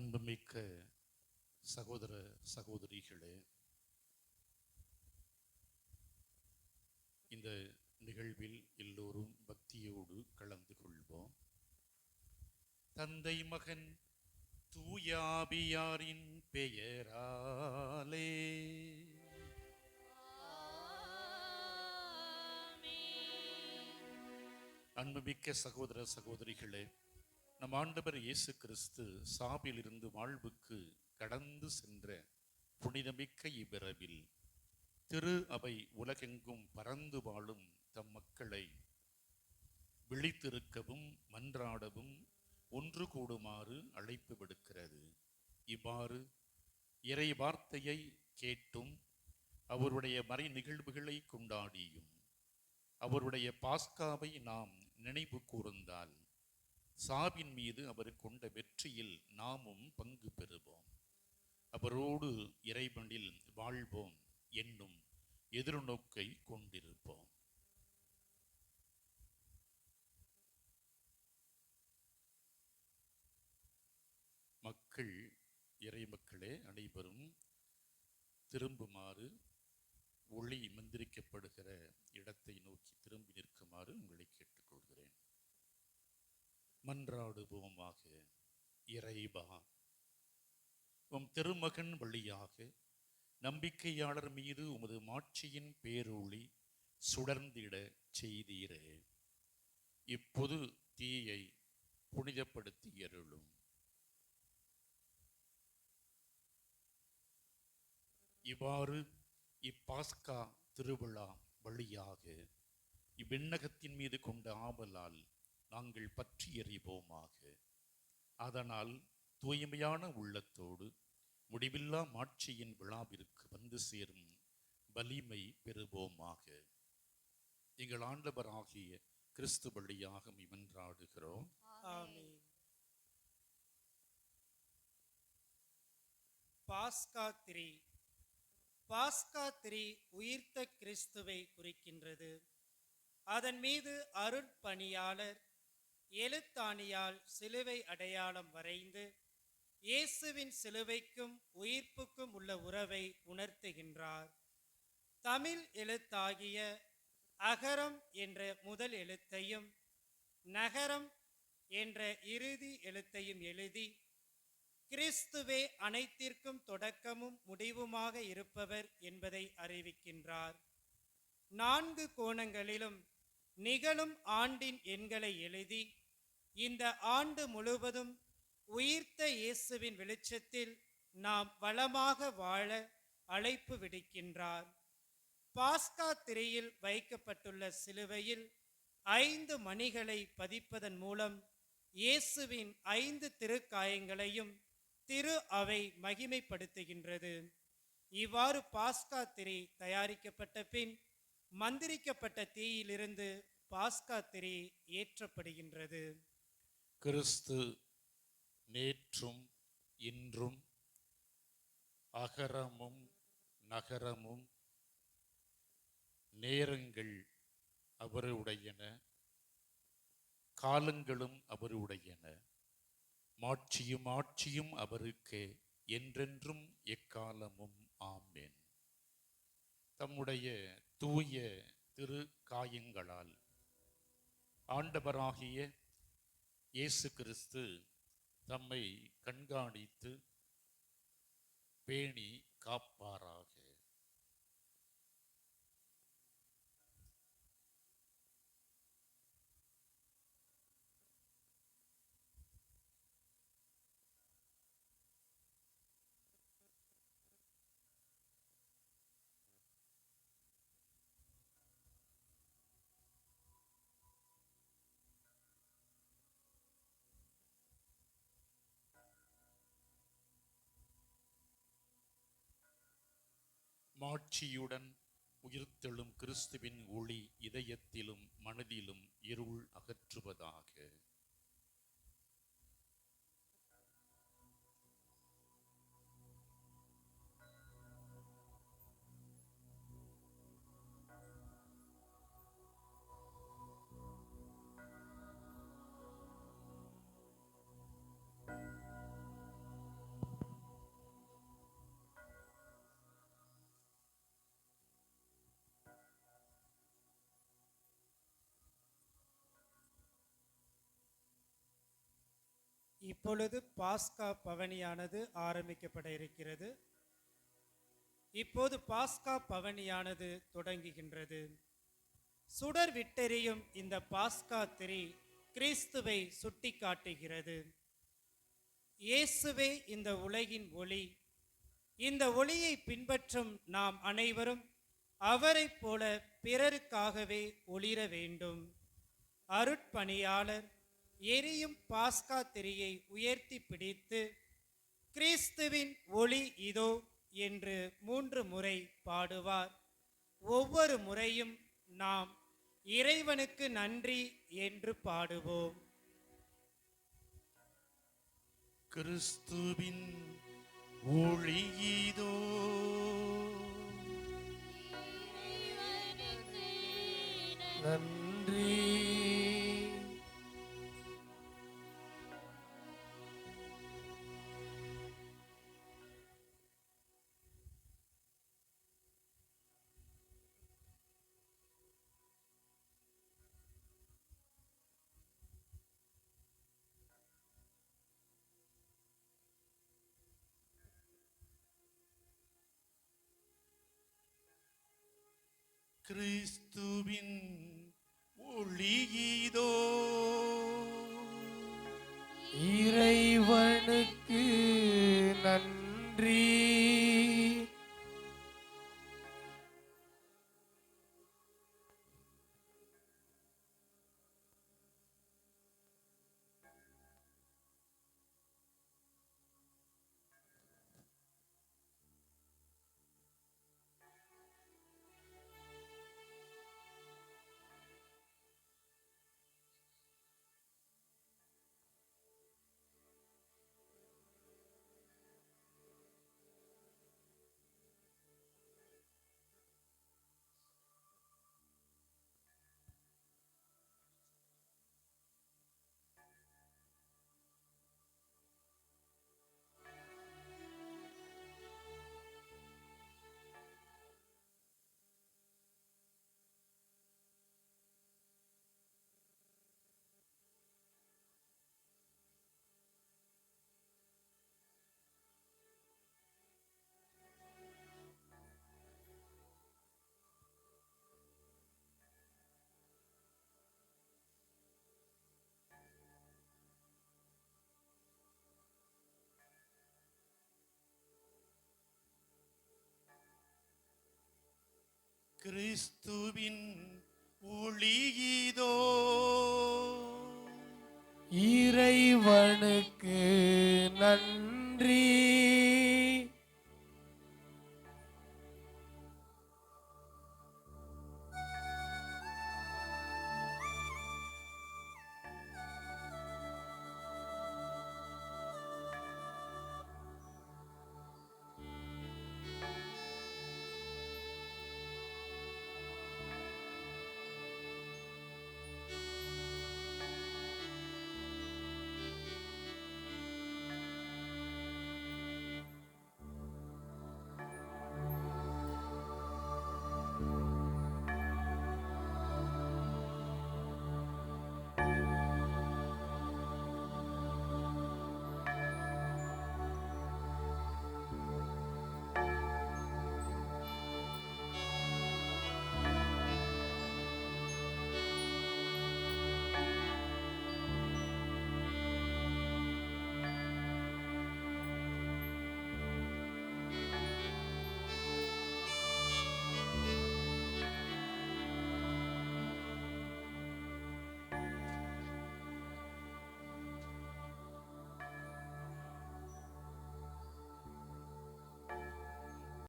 அன்புமிக்க சகோதர சகோதரிகளே இந்த நிகழ்வில் எல்லோரும் பக்தியோடு கலந்து கொள்வோம். தந்தை மகன் தூயாபியாரின் பெயராலே. அன்புமிக்க சகோதர சகோதரிகளே நம் ஆண்டவர் இயேசு கிறிஸ்து சாபிலிருந்து வாழ்வுக்கு கடந்து சென்ற புனிதமிக்க இவ்விரவில் திரு அவை உலகெங்கும் பறந்து வாழும் தம் மக்களை விழித்திருக்கவும் மன்றாடவும் ஒன்று கூடுமாறு அழைப்பு விடுக்கிறது. இவ்வாறு இறை வார்த்தையை கேட்டும் அவருடைய மறை நிகழ்வுகளை கொண்டாடியும் அவருடைய பாஸ்காவை நாம் நினைவு கூர்ந்தால் சாவின் மீது அவர் கொண்ட வெற்றியில் நாமும் பங்கு பெறுவோம். அவரோடு இறைவனில் வாழ்வோம் என்னும் எதிர்நோக்கை கொண்டிருப்போம். மக்கள் இறை மக்களே அனைவரும் திரும்புமாறு ஒளி மந்திரிக்கப்படுகிற இடத்தை நோக்கி திரும்பி நிற்குமாறு உங்களை கேட்டுக்கொள்கிறேன். மன்றாடுவோமாக இறைபா உம் திருமகன் வழியாக நம்பிக்கையாளர் மீது உமது மாட்சியின் பேரொளி சுடர்ந்திட செய்தீரே. இப்பொது தீயை புனிதப்படுத்தி அருளும். இவ்வாறு இப்பாஸ்கா திருவிழா வழியாக இவ்விண்ணகத்தின் மீது கொண்ட ஆவலால் நாங்கள் பற்றி எறிவோமாக. அதனால் தூய்மையான உள்ளத்தோடு முடிவில்லா மாட்சியின் விழாவிற்கு வந்து சேரும் வலிமை பெறுவோமாக. எங்கள் ஆண்டவராகிய கிறிஸ்து வழியாக மிமன்றாடுகிறோம் பாஸ்கா திரி. பாஸ்கா திரி உயிர்த்த கிறிஸ்துவை குறிக்கின்றது. அதன் மீது அருட்பணியாளர் எழுத்தாணியால் சிலுவை அடையாளம் வரைந்து இயேசுவின் சிலுவைக்கும் உயிர்ப்புக்கும் உள்ள உறவை உணர்த்துகின்றார். தமிழ் எழுத்தாகிய அகரம் என்ற முதல் எழுத்தையும் நகரம் என்ற இறுதி எழுத்தையும் எழுதி கிறிஸ்துவே அனைத்திற்கும் தொடக்கமும் முடிவுமாக இருப்பவர் என்பதை அறிவிக்கின்றார். நான்கு கோணங்களிலும் நிகழும் ஆண்டின் எண்களை எழுதி இந்த ஆண்டு முழுவதும் உயிர்த்த இயேசுவின் வெளிச்சத்தில் நாம் வளமாக வாழ அழைப்பு விடுக்கின்றார். பாஸ்கா திரையில் வைக்கப்பட்டுள்ள சிலுவையில் ஐந்து மணிகளை பதிப்பதன் மூலம் இயேசுவின் ஐந்து திருக்காயங்களையும் திரு அவை மகிமைப்படுத்துகின்றது. இவ்வாறு பாஸ்கா திரி தயாரிக்கப்பட்ட பின் மந்திரிக்கப்பட்ட தீயிலிருந்து பாஸ்கா திரி ஏற்றப்படுகின்றது. கிறிஸ்து நேற்றும் இன்றும் அகரமும் நகரமும் நேரங்கள் அவருடையன காலங்களும் அவருடையன மாட்சியும் ஆட்சியும் அவருக்கே என்றென்றும் எக்காலமும் ஆமேன். தம்முடைய தூய திரு காயங்களால் ஆண்டவராகிய இயேசு கிறிஸ்து தம்மை கண்காணித்து பேணி காப்பாராக. மாட்சியுடன் உயிர்த்தெழும் கிறிஸ்துவின் ஒளி இதயத்திலும் மனதிலும் இருள் அகற்றுவதாக. இப்பொழுது பாஸ்கா பவனியானது ஆரம்பிக்கப்பட இருக்கிறது. இப்போது பாஸ்கா பவனியானது தொடங்குகின்றது. சுடர் விட்டெறியும் இந்த பாஸ்கா திரி கிறிஸ்துவை சுட்டிக்காட்டுகிறது. இயேசுவே இந்த உலகின் ஒளி. இந்த ஒளியை பின்பற்றும் நாம் அனைவரும் அவரைப் போல பிறருக்காகவே ஒளிர வேண்டும். அருட்பணியாளர் எரியும் பாஸ்கா திரியை உயர்த்தி பிடித்து கிறிஸ்துவின் ஒளி இதோ என்று மூன்று முறை பாடுவார். ஒவ்வொரு முறையும் நாம் இறைவனுக்கு நன்றி என்று பாடுவோம். கிறிஸ்துவின் ஒளியீதோ நன்றி. கிறிஸ்துவின் ஒளியீதோ. இறை கிறிஸ்துவின் ஒளியீதோ. இறைவனுக்கு நன்றி.